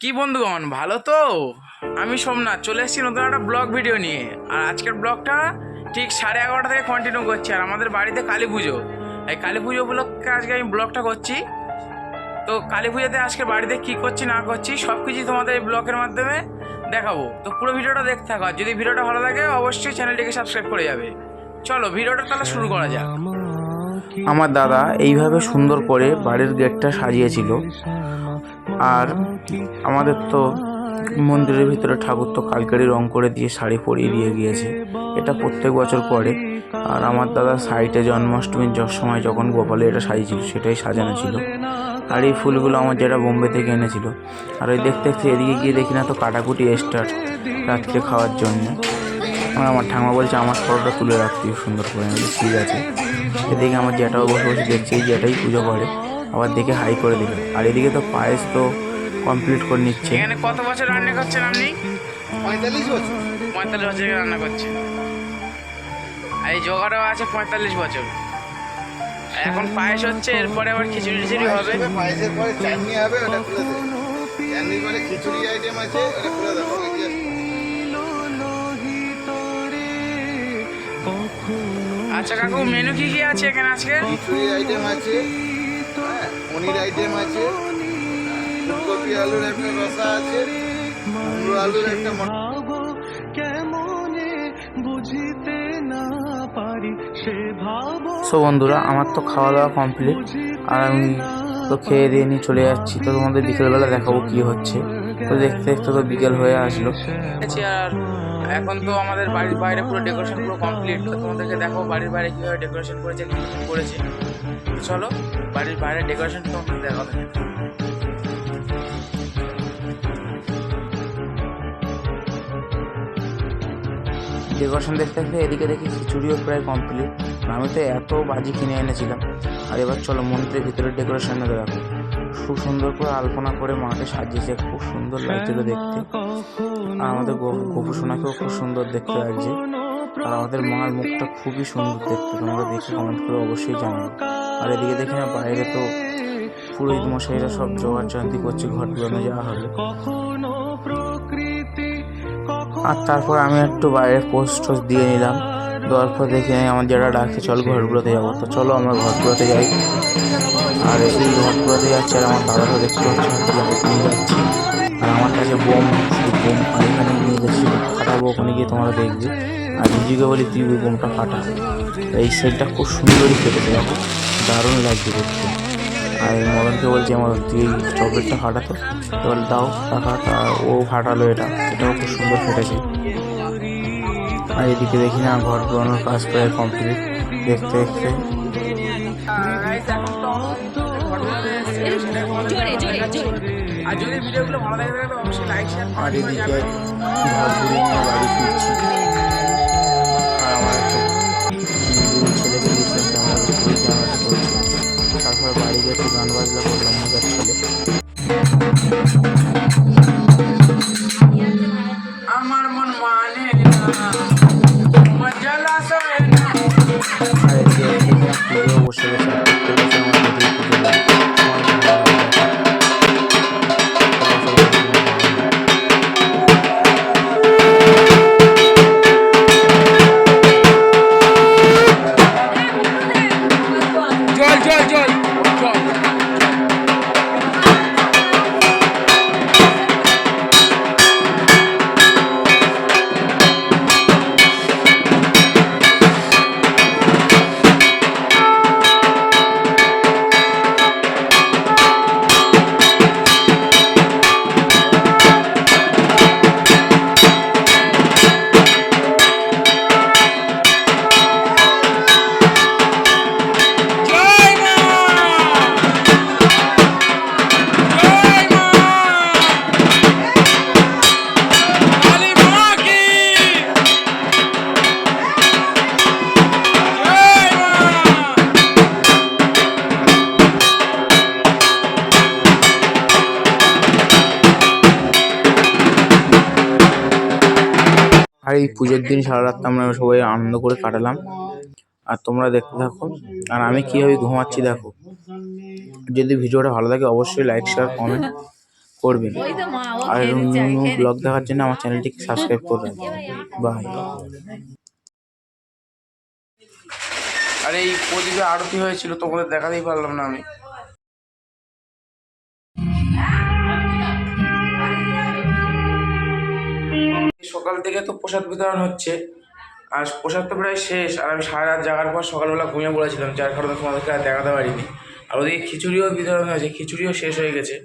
কি বন্ধুগণ ভালো তো? আমি সোমনাথ চলে এসেছি নতুন একটা ব্লগ ভিডিও নিয়ে। আর আজকের ব্লগটা ঠিক সাড়ে এগারোটা থেকে কন্টিনিউ করছি আর আমাদের বাড়িতে কালী পুজো। এই কালী পুজো উপলক্ষে আজকে আমি ব্লগটা করছি। তো কালী পুজোতে আজকে বাড়িতে কি করছি না করছি সব কিছুই তোমাদের এই ব্লগের মাধ্যমে দেখাবো। তো পুরো ভিডিওটা দেখতে থাকো আর যদি ভিডিওটা ভালো লাগে অবশ্যই চ্যানেলটিকে সাবস্ক্রাইব করে যাবে। চলো ভিডিওটা তাহলে শুরু করা যাক। আমার দাদা এইভাবে সুন্দর করে বাড়ির গেটটা সাজিয়েছিল। আর আমাদের তো মন্দিরের ভিতরে ঠাকুর তো কালকারি রং করে দিয়ে শাড়ি পরিয়ে দিয়ে গিয়েছে। এটা প্রত্যেক বছর করে। আর আমার দাদা সাইটে জন্মাষ্টমীর সময় যখন গোপালে এটা সাজিয়েছিল সেটাই সাজানো ছিল। আর এই ফুলগুলো আমার যেটা বোম্বে থেকে এনেছিল। আর ওই দেখতে দেখতে এদিকে গিয়ে দেখি না তো কাটাকুটি স্টার্ট রাত্রে খাওয়ার জন্য। আর আমার ঠাকুমা বলছে, আমার ফটোটা তুলে রাখতে সুন্দর করে। আমি ঠিক আছে। এদিকে আমার জ্যাঠাও বসে বসে দেখছে, এই জ্যাঠাই পুজো করে। আবার দেখে হাই করে দিল। আর এদিকে তো পায়েস তো কমপ্লিট করে নিচ্ছে। এখানে কত বছর রান্না করছেন আপনি? পঁয়তাল্লিশ বছর। পঁয়তাল্লিশ বছর রান্না করছেন। আর এই জোগাড়ও আছে পঁয়তাল্লিশ বছর। এখন পায়েস হচ্ছে এরপরে আবার খিচুড়ি টিচুড়ি হবে। পায়েসের পরে চাটনি হবে ওটা খুলে দেবে। পরে খিচুড়ি আইটেম আছে ওটা খুলে দেবো। আচ্ছা কাকু মেনু কি কি আছে এখানে আজকে? খিচুড়ি আইটেম আছে পনির আইটেম আছে ফুলকপি আলুর একটা রসা আছে কুমড়ো আলুর একটা কেমনে বুঝিতে না পারি সে ভাব সো বন্ধুরা আমার তো খাওয়া দাওয়া কমপ্লিট আর আমি তো খেয়ে দিয়ে নিয়ে চলে যাচ্ছি। তো তোমাদের বিকেলবেলা দেখাবো কি হচ্ছে। তো দেখতে দেখতে তো বিকেল হয়ে আসলো। আর এখন তো আমাদের বাড়ির বাইরে পুরো ডেকোরেশন পুরো কমপ্লিট তো তোমাদেরকে দেখো বাড়ির বাইরে কীভাবে ডেকোরেশন করেছে কি করেছে। চলো বাড়ির বাইরে ডেকোরেশন তোমাদের দেখাবে ডেকোরেশন দেখতে দেখতে এদিকে দেখি খিচুড়িও প্রায় কমপ্লিট আমি তো এত বাজি কিনে এনেছিলাম। আর এবার চলো মন্দিরের ভিতরে ডেকোরেশনটা দেখো। খুব সুন্দর করে আলপনা করে মাকে সাজিয়েছে খুব সুন্দর লাগছিল দেখতে। আর আমাদের গো- গোপু সোনাকেও খুব সুন্দর দেখতে লাগছে। আর আমাদের মার মুখটা খুবই সুন্দর দেখতে। তোমরা দেখে কমেন্ট করে অবশ্যই জানাবে। আর এদিকে দেখি না বাইরে তো পুরোহিত মশাইরা সব জোগাড় জান্তি করছে ঘর ডুবানো যাওয়া হবে। আর তারপর আমি একটু বাইরে পোস্ট দিয়ে নিলাম। দেওয়ার পর দেখে আমার যারা ডাকছে চল ঘরগুলোতে যাব। তো চলো আমরা ঘরগুলোতে যাই। আর এই ঘরগুলোতে যাচ্ছে আর আমার দাদা তো দেখতে পাচ্ছি হয়তো লাইট নিয়ে যাচ্ছি। আর আমার কাছে বোম বোম এখানে নিয়ে গেছি ফাটাবো ওখানে গিয়ে তোমরা দেখবে। আর নিজেকে বলি ওই বোমটা ফাটা। এই সেটটা খুব সুন্দরই কেটেছে, দেখো। দারুণ লাগছে দেখতে। আর মদনকে বলছি আমার তুই চকলেটটা ফাটাতো, এবার দাও, টাকা, তা ও ফাটালো এটা। এটাও খুব সুন্দর ফেটেছে আর এদিকে দেখি না, ঘর পুরানোর কাজ প্রায় কমপ্লিট দেখতে দেখতে। আর এদিকে ঘর ঘুরিয়ে বাড়ি ফিরছি। you আর এই পুজোর দিন সারা রাত আমরা সবাই আনন্দ করে কাটালাম। আর তোমরা দেখতে থাকো। আর আমি কীভাবে ঘুমাচ্ছি দেখো। যদি ভিডিওটা ভালো লাগে অবশ্যই লাইক শেয়ার কমেন্ট করবেন। আর ব্লগ দেখার জন্য আমার চ্যানেলটিকে সাবস্ক্রাইব করবেন বাই আর এই প্রদীপে আরতি হয়েছিল তোমাদের দেখাতেই পারলাম না আমি। সকাল থেকে তো প্রসাদ বিতরণ হচ্ছে। আর প্রসাদ তো প্রায় শেষ। আর আমি সারা রাত জাগার পর সকালবেলা ঘুমিয়ে পড়েছিলাম, যার কারণে তোমাদেরকে আর দেখাতে পারিনি। আর ওদিকে খিচুড়িও বিতরণ হয়েছে, খিচুড়িও শেষ হয়ে গেছে।